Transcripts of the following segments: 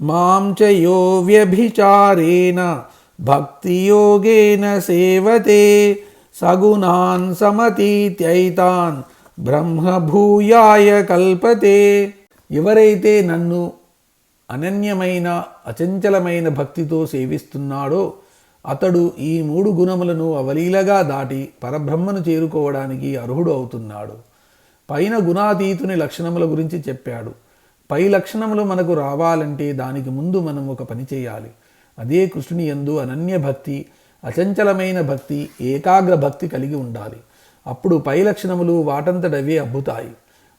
మాం చ యో వ్యభిచారేణ భక్తియోగేన సేవతే సగుణాన్ సమతీత్యైతాన్ బ్రహ్మభూయాయ కల్పతే. ఎవరైతే నన్ను అనన్యమైన అచంచలమైన భక్తితో సేవిస్తున్నాడో అతడు ఈ మూడు గుణములను అవలీలగా దాటి పరబ్రహ్మను చేరుకోవడానికి అర్హుడు అవుతున్నాడు. పైన గుణాతీతుని లక్షణముల గురించి చెప్పాడు. పై లక్షణములు మనకు రావాలంటే దానికి ముందు మనం ఒక పని చేయాలి. అదే కృష్ణుని యందు అనన్య భక్తి అచంచలమైన భక్తి ఏకాగ్ర భక్తి కలిగి ఉండాలి. అప్పుడు పై లక్షణములు వాటంతటవే అబ్బుతాయి.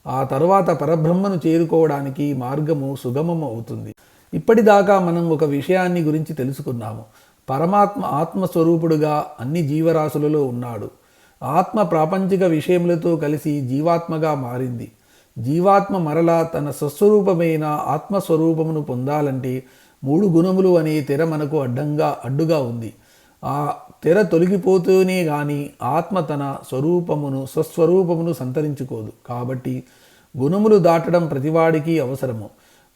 ఆ తరువాత పరబ్రహ్మను చేరుకోవడానికి మార్గము సుగమము అవుతుంది. ఇప్పటిదాకా మనం ఒక విషయాన్ని గురించి తెలుసుకున్నాము. పరమాత్మ ఆత్మస్వరూపుడుగా అన్ని జీవరాశులలో ఉన్నాడు. ఆత్మ ప్రాపంచిక విషయములతో కలిసి జీవాత్మగా మారింది. జీవాత్మ మరలా తన స్వస్వరూపమైన ఆత్మస్వరూపమును పొందాలంటే మూడు గుణములు అనే తెర మనకు అడ్డంగా అడ్డుగా ఉంది. ఆ తెర తొలగిపోతూనే గాని ఆత్మ తన స్వరూపమును స్వస్వరూపమును సంతరించుకోదు. కాబట్టి గుణములు దాటడం ప్రతివాడికి అవసరము.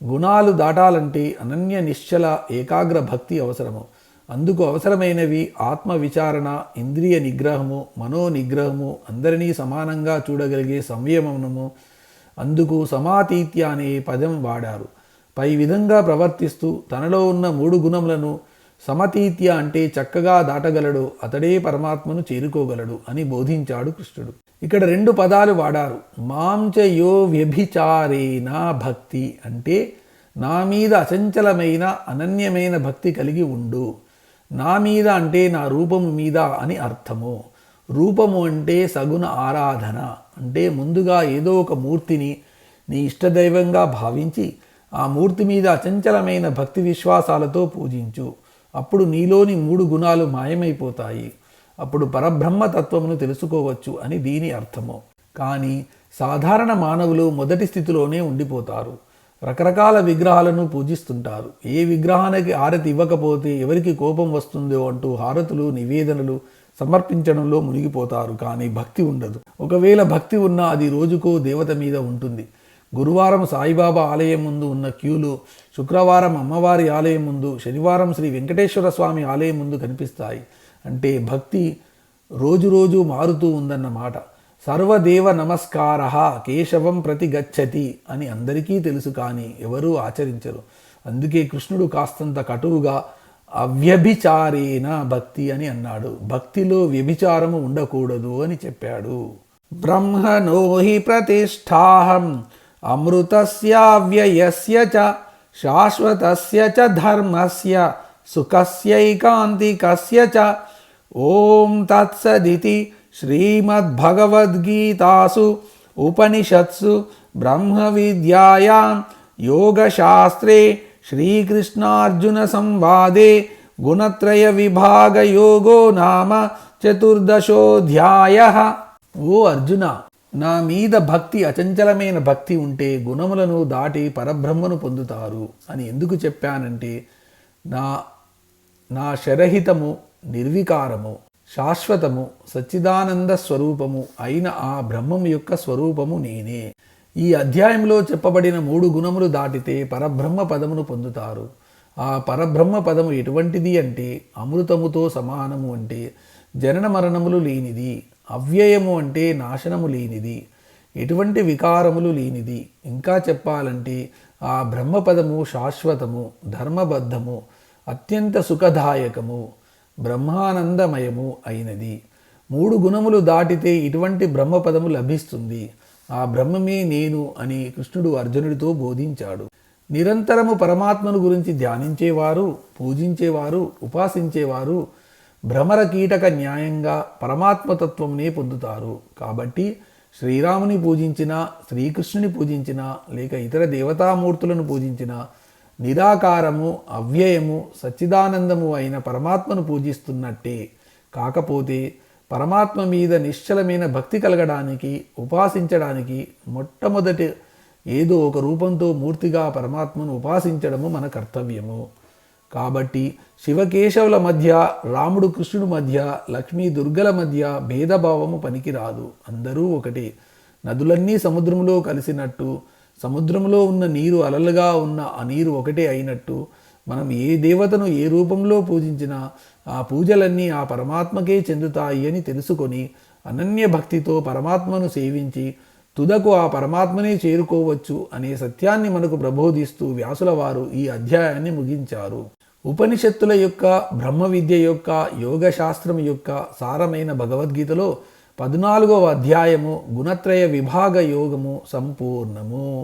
గుణాలు దాటాలంటే అనన్య నిశ్చల ఏకాగ్ర భక్తి అవసరము. అందుకు అవసరమైనవి ఆత్మ విచారణ ఇంద్రియ నిగ్రహము మనో నిగ్రహము అందరినీ సమానంగా చూడగలిగే సంయమనము అందుకు సమాతీత్య అనే పదం వాడారు. పై విధంగా ప్రవర్తిస్తూ తనలో ఉన్న మూడు గుణములను సమతీత్య అంటే చక్కగా దాటగలడు అతడే పరమాత్మను చేరుకోగలడు అని బోధించాడు కృష్ణుడు. ఇక్కడ రెండు పదాలు వాడారు. మాంచ యో వ్యభిచారేణ భక్తి అంటే నా మీద అచంచలమైన అనన్యమైన భక్తి కలిగి ఉండు. నా మీద అంటే నా రూపము మీద అని అర్థము. రూపము అంటే సగుణ ఆరాధన. అంటే ముందుగా ఏదో ఒక మూర్తిని నీ ఇష్టదైవంగా భావించి ఆ మూర్తి మీద అచంచలమైన భక్తి విశ్వాసాలతో పూజించు. అప్పుడు నీలోని మూడు గుణాలు మాయమైపోతాయి. అప్పుడు పరబ్రహ్మ తత్వమును తెలుసుకోవచ్చు అని దీని అర్థము. కానీ సాధారణ మానవులు మొదటి స్థితిలోనే ఉండిపోతారు. రకరకాల విగ్రహాలను పూజిస్తుంటారు. ఏ విగ్రహానికి హారతి ఇవ్వకపోతే ఎవరికి కోపం వస్తుందో అంటూ హారతులు నివేదనలు సమర్పించడంలో మునిగిపోతారు కానీ భక్తి ఉండదు. ఒకవేళ భక్తి ఉన్నా అది రోజుకో దేవత మీద ఉంటుంది. గురువారం సాయిబాబా ఆలయం ముందు ఉన్న క్యూలు శుక్రవారం అమ్మవారి ఆలయం ముందు శనివారం శ్రీ వెంకటేశ్వర స్వామి ఆలయం ముందు కనిపిస్తాయి. అంటే భక్తి రోజు రోజు మారుతూ ఉందన్నమాట సర్వదేవ నమస్కార కేశవం ప్రతి గచ్చతి అని అందరికీ తెలుసు కానీ ఎవరూ ఆచరించరు. అందుకే కృష్ణుడు కాస్తంత కటువుగా అవ్యభిచారేణ భక్తి అని అన్నాడు. భక్తిలో వ్యభిచారము ఉండకూడదు అని చెప్పాడు. బ్రహ్మణో హి ప్రతిష్టాహం అమృతస్యావ్యయస్య చ శాశ్వతస్య చ ధర్మస్య సుఖస్యైకాంతికస్య చ. ఓం తత్సదితి శ్రీమద్భగవద్గీతాసు ఉపనిషత్సు బ్రహ్మ విద్యాయాం యోగశాస్త్రే శ్రీకృష్ణార్జున సంవాదే గుణత్రయ విభాగయోగో నామ చతుర్దశోధ్యాయ. ఓ అర్జున నా మీద భక్తి అచంచలమైన భక్తి ఉంటే గుణములను దాటి పరబ్రహ్మను పొందుతారు అని ఎందుకు చెప్పానంటే నా నా శరహితము నిర్వికారము శాశ్వతము సచ్చిదానంద స్వరూపము అయిన ఆ బ్రహ్మము యొక్క స్వరూపము నేనే. ఈ అధ్యాయంలో చెప్పబడిన మూడు గుణములు దాటితే పరబ్రహ్మ పదమును పొందుతారు. ఆ పరబ్రహ్మ పదము ఎటువంటిది అంటే అమృతముతో సమానము అంటే జనన మరణములు లేనిది అవ్యయము అంటే నాశనము లేనిది ఎటువంటి వికారములు లేనిది. ఇంకా చెప్పాలంటే ఆ బ్రహ్మపదము శాశ్వతము ధర్మబద్ధము అత్యంత సుఖదాయకము బ్రహ్మానందమయము అయినది. మూడు గుణములు దాటితే ఇటువంటి బ్రహ్మపదము లభిస్తుంది. ఆ బ్రహ్మమే నేను అని కృష్ణుడు అర్జునుడితో బోధించాడు. నిరంతరము పరమాత్మను గురించి ధ్యానించేవారు పూజించేవారు ఉపాసించేవారు భ్రమర కీటక న్యాయంగా పరమాత్మతత్వంనే పొందుతారు. కాబట్టి శ్రీరాముని పూజించిన శ్రీకృష్ణుని పూజించినా లేక ఇతర దేవతామూర్తులను పూజించిన నిరాకారము అవ్యయము సచ్చిదానందము అయిన పరమాత్మను పూజిస్తున్నట్టే. కాకపోతే పరమాత్మ మీద నిశ్చలమైన భక్తి కలగడానికి ఉపాసించడానికి మొట్టమొదటి ఏదో ఒక రూపంతో మూర్తిగా పరమాత్మను ఉపాసించడము మన కర్తవ్యము. కాబట్టి శివకేశవుల మధ్య రాముడు కృష్ణుడు మధ్య లక్ష్మీ దుర్గల మధ్య భేదభావము పనికిరాదు. అందరూ ఒకటే. నదులన్నీ సముద్రంలో కలిసినట్టు సముద్రంలో ఉన్న నీరు అలలుగా ఉన్న ఆ నీరు ఒకటే అయినట్టు మనం ఏ దేవతను ఏ రూపంలో పూజించినా ఆ పూజలన్నీ ఆ పరమాత్మకే చెందుతాయి అని తెలుసుకొని అనన్య భక్తితో పరమాత్మను సేవించి తుదకు ఆ పరమాత్మనే చేరుకోవచ్చు అనే సత్యాన్ని మనకు ప్రబోధిస్తూ వ్యాసుల వారు ఈ అధ్యాయాన్ని ముగించారు. ఉపనిషత్తుల యొక్క బ్రహ్మ విద్య యొక్క యోగశాస్త్రం యొక్క సారమైన భగవద్గీతలో పద్నాలుగవ అధ్యాయము గుణత్రయ విభాగ యోగము సంపూర్ణము.